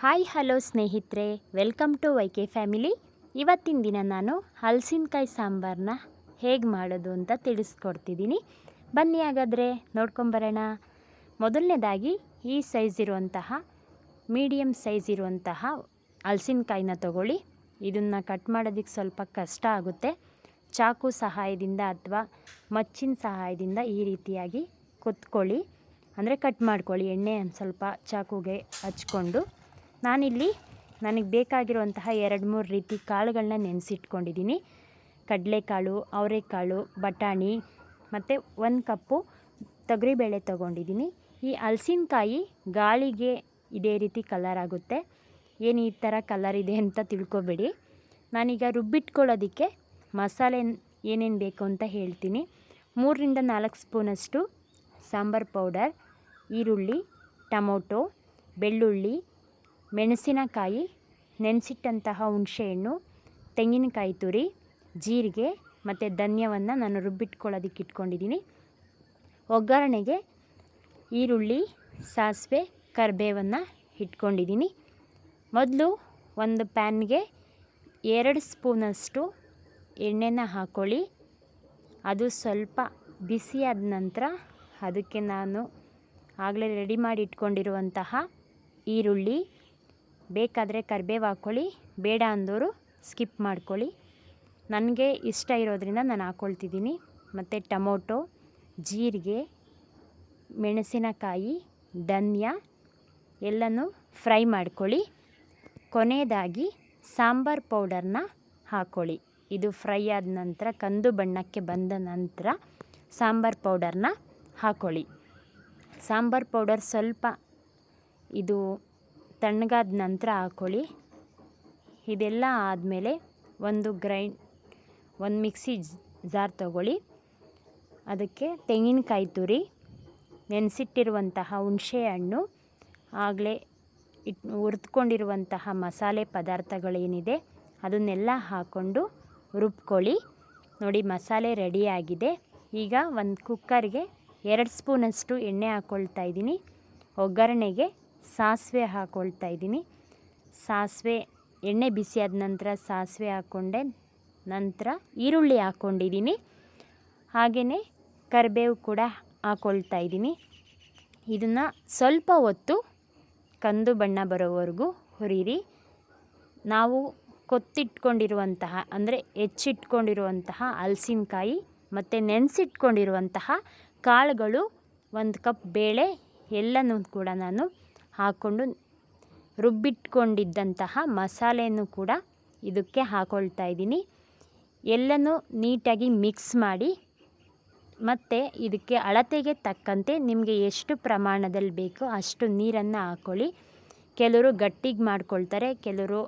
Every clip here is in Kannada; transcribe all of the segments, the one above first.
ಹಾಯ್, ಹಲೋ ಸ್ನೇಹಿತರೆ. Welcome to Y K family. ಇವತ್ತಿನ ದಿನ ನಾನು ಹಲಸಿನಕಾಯಿ ಸಾಂಬಾರನ್ನ ಹೇಗೆ ಮಾಡೋದು ಅಂತ ತಿಳಿಸ್ಕೊಡ್ತಿದ್ದೀನಿ. ಬನ್ನಿ ಹಾಗಾದರೆ ನೋಡ್ಕೊಂಬರೋಣ. ಮೊದಲನೇದಾಗಿ ಈ ಸೈಜ್ ಇರುವಂತಹ ಮೀಡಿಯಮ್ ಸೈಜ್ ಇರುವಂತಹ ಹಲಸಿನಕಾಯಿನ ತಗೊಳ್ಳಿ. ಇದನ್ನು ಕಟ್ ಮಾಡೋದಕ್ಕೆ ಸ್ವಲ್ಪ ಕಷ್ಟ ಆಗುತ್ತೆ. ಚಾಕು ಸಹಾಯದಿಂದ ಅಥವಾ ಮಚ್ಚಿನ ಸಹಾಯದಿಂದ ಈ ರೀತಿಯಾಗಿ ಕುತ್ಕೊಳ್ಳಿ. ಅಂದರೆ ಕಟ್ ಮಾಡ್ಕೊಳ್ಳಿ. ಎಣ್ಣೆ ಸ್ವಲ್ಪ ಚಾಕುಗೆ ಹಚ್ಕೊಂಡು ನಾನಿಲ್ಲಿ ನನಗೆ ಬೇಕಾಗಿರುವಂತಹ ಎರಡು ಮೂರು ರೀತಿ ಕಾಳುಗಳನ್ನ ನೆನೆಸಿಟ್ಕೊಂಡಿದ್ದೀನಿ. ಕಡಲೆಕಾಳು, ಅವರೆಕಾಳು, ಬಟಾಣಿ ಮತ್ತು ಒಂದು ಕಪ್ಪು ತೊಗರಿಬೇಳೆ ತೊಗೊಂಡಿದ್ದೀನಿ. ಈ ಹಲಸಿನಕಾಯಿ ಗಾಳಿಗೆ ಇದೇ ರೀತಿ ಕಲರ್ ಆಗುತ್ತೆ. ಏನು ಈ ಥರ ಕಲರ್ ಇದೆ ಅಂತ ತಿಳ್ಕೊಬೇಡಿ. ನಾನೀಗ ರುಬ್ಬಿಟ್ಕೊಳ್ಳೋದಕ್ಕೆ ಮಸಾಲೆ ಏನೇನು ಬೇಕು ಅಂತ ಹೇಳ್ತೀನಿ. ಮೂರರಿಂದ ನಾಲ್ಕು ಸ್ಪೂನಷ್ಟು ಸಾಂಬಾರು ಪೌಡರ್, ಈರುಳ್ಳಿ, ಟೊಮೊಟೊ, ಬೆಳ್ಳುಳ್ಳಿ ಮೆಣಸಿನಕಾಯಿ, ನೆನೆಸಿಟ್ಟಂತಹ ಹುಣಸೆಹಣ್ಣು, ತೆಂಗಿನಕಾಯಿ ತುರಿ, ಜೀರಿಗೆ ಮತ್ತು ಧನ್ಯವನ್ನು ನಾನು ರುಬ್ಬಿಟ್ಕೊಳ್ಳೋದಕ್ಕೆ ಇಟ್ಕೊಂಡಿದ್ದೀನಿ. ಒಗ್ಗರಣೆಗೆ ಈರುಳ್ಳಿ, ಸಾಸಿವೆ, ಕರಿಬೇವನ್ನು ಇಟ್ಕೊಂಡಿದ್ದೀನಿ. ಮೊದಲು ಒಂದು ಪ್ಯಾನ್ಗೆ ಎರಡು ಸ್ಪೂನಷ್ಟು ಎಣ್ಣೆನ ಹಾಕ್ಕೊಳ್ಳಿ ಅದು ಸ್ವಲ್ಪ ಬಿಸಿಯಾದ ನಂತರ ಅದಕ್ಕೆ ನಾನು ಆಗಲೇ ರೆಡಿ ಮಾಡಿ ಇಟ್ಕೊಂಡಿರುವಂತಹ ಈರುಳ್ಳಿ ಬೇಕಾದರೆ ಕರಿಬೇವು ಹಾಕ್ಕೊಳ್ಳಿ, ಬೇಡ ಅಂದೋರು ಸ್ಕಿಪ್ ಮಾಡ್ಕೊಳ್ಳಿ. ನನಗೆ ಇಷ್ಟ ಇರೋದರಿಂದ ನಾನು ಹಾಕ್ಕೊಳ್ತಿದ್ದೀನಿ ಮತ್ತು ಟೊಮೊಟೊ, ಜೀರಿಗೆ, ಮೆಣಸಿನಕಾಯಿ, ಧನ್ಯ ಎಲ್ಲನೂ ಫ್ರೈ ಮಾಡ್ಕೊಳ್ಳಿ. ಕೊನೆಯದಾಗಿ ಸಾಂಬಾರು ಪೌಡರ್ನ ಹಾಕ್ಕೊಳ್ಳಿ. ಇದು ಫ್ರೈ ಆದ ನಂತರ, ಕಂದು ಬಣ್ಣಕ್ಕೆ ಬಂದ ನಂತರ ಸಾಂಬಾರು ಪೌಡರ್ನ ಹಾಕ್ಕೊಳ್ಳಿ. ಸಾಂಬಾರು ಪೌಡರ್ ಸ್ವಲ್ಪ ಇದು ತಣ್ಣಗಾದ ನಂತರ ಹಾಕ್ಕೊಳ್ಳಿ ಇದೆಲ್ಲ ಆದಮೇಲೆ ಒಂದು ಗ್ರೈಂಡ್, ಒಂದು ಮಿಕ್ಸಿ ಜಾರ್ ತಗೊಳ್ಳಿ. ಅದಕ್ಕೆ ತೆಂಗಿನಕಾಯಿ ತುರಿ, ನೆನೆಸಿಟ್ಟಿರುವಂತಹ ಹುಣಸೆ ಹಣ್ಣು, ಆಗಲೇ ಇಟ್, ಹುರಿದ್ಕೊಂಡಿರುವಂತಹ ಮಸಾಲೆ ಪದಾರ್ಥಗಳೇನಿದೆ, ಅದನ್ನೆಲ್ಲ ಹಾಕ್ಕೊಂಡು ರುಬ್ಕೊಳ್ಳಿ. ನೋಡಿ, ಮಸಾಲೆ ರೆಡಿಯಾಗಿದೆ ಈಗ ಒಂದು ಕುಕ್ಕರ್ಗೆ ಎರಡು ಸ್ಪೂನಷ್ಟು ಎಣ್ಣೆ ಹಾಕ್ಕೊಳ್ತಾ ಇದ್ದೀನಿ. ಒಗ್ಗರಣೆಗೆ ಸಾಸಿವೆ ಹಾಕ್ಕೊಳ್ತಾ ಇದ್ದೀನಿ. ಸಾಸಿವೆ ಎಣ್ಣೆ ಬಿಸಿಯಾದ ನಂತರ ಸಾಸಿವೆ ಹಾಕ್ಕೊಂಡೆ ನಂತರ ಈರುಳ್ಳಿ ಹಾಕ್ಕೊಂಡಿದ್ದೀನಿ ಹಾಗೆಯೇ ಕರಿಬೇವು ಕೂಡ ಹಾಕ್ಕೊಳ್ತಾ ಇದ್ದೀನಿ. ಇದನ್ನು ಸ್ವಲ್ಪ ಹೊತ್ತು ಕಂದು ಬಣ್ಣ ಬರೋವರೆಗೂ ಹುರಿರಿ ನಾವು ಕೊತ್ತಿಟ್ಕೊಂಡಿರುವಂತಹ, ಅಂದರೆ ಹೆಚ್ಚಿಟ್ಕೊಂಡಿರುವಂತಹ ಹಲಸಿನಕಾಯಿ ಮತ್ತು ನೆನೆಸಿಟ್ಕೊಂಡಿರುವಂತಹ ಕಾಳುಗಳು ಒಂದು ಕಪ್ ಬೇಳೆ ಎಲ್ಲನೂ ಕೂಡ ನಾನು ಹಾಕ್ಕೊಂಡು ರುಬ್ಬಿಟ್ಕೊಂಡಿದ್ದಂತಹ ಮಸಾಲೆಯನ್ನು ಕೂಡ ಇದಕ್ಕೆ ಹಾಕ್ಕೊಳ್ತಾ ಇದ್ದೀನಿ. ಎಲ್ಲನೂ ನೀಟಾಗಿ ಮಿಕ್ಸ್ ಮಾಡಿ ಮತ್ತು ಇದಕ್ಕೆ ಅಳತೆಗೆ ತಕ್ಕಂತೆ ನಿಮಗೆ ಎಷ್ಟು ಪ್ರಮಾಣದಲ್ಲಿ ಬೇಕೋ ಅಷ್ಟು ನೀರನ್ನು ಹಾಕ್ಕೊಳ್ಳಿ ಕೆಲವರು ಗಟ್ಟಿಗೆ ಮಾಡ್ಕೊಳ್ತಾರೆ, ಕೆಲವರು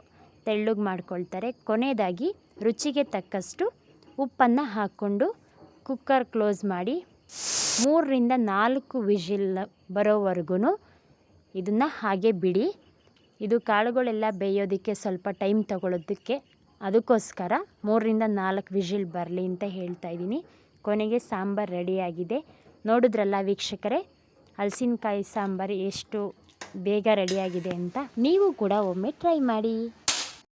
ತೆಳ್ಳಗೆ ಮಾಡ್ಕೊಳ್ತಾರೆ. ಕೊನೆಯದಾಗಿ ರುಚಿಗೆ ತಕ್ಕಷ್ಟು ಉಪ್ಪನ್ನು ಹಾಕ್ಕೊಂಡು ಕುಕ್ಕರ್ ಕ್ಲೋಸ್ ಮಾಡಿ ಮೂರರಿಂದ ನಾಲ್ಕು ವಿಷಿಲ್ ಬರೋವರೆಗೂ ಇದನ್ನು ಹಾಗೆ ಬಿಡಿ. ಇದು ಕಾಳುಗಳೆಲ್ಲ ಬೇಯೋದಕ್ಕೆ ಸ್ವಲ್ಪ ಟೈಮ್ ತಗೊಳ್ಳೋದಕ್ಕೆ ಅದಕ್ಕೋಸ್ಕರ ಮೂರರಿಂದ ನಾಲ್ಕು ವಿಷಿಲ್ ಬರಲಿ ಅಂತ ಹೇಳ್ತಾ ಇದ್ದೀನಿ. ಕೊನೆಗೆ ಸಾಂಬಾರು ರೆಡಿಯಾಗಿದೆ ನೋಡಿದ್ರಲ್ಲ ವೀಕ್ಷಕರೇ, ಹಲಸಿನಕಾಯಿ ಸಾಂಬಾರು ಎಷ್ಟು ಬೇಗ ರೆಡಿಯಾಗಿದೆ ಅಂತ. ನೀವು ಕೂಡ ಒಮ್ಮೆ ಟ್ರೈ ಮಾಡಿ.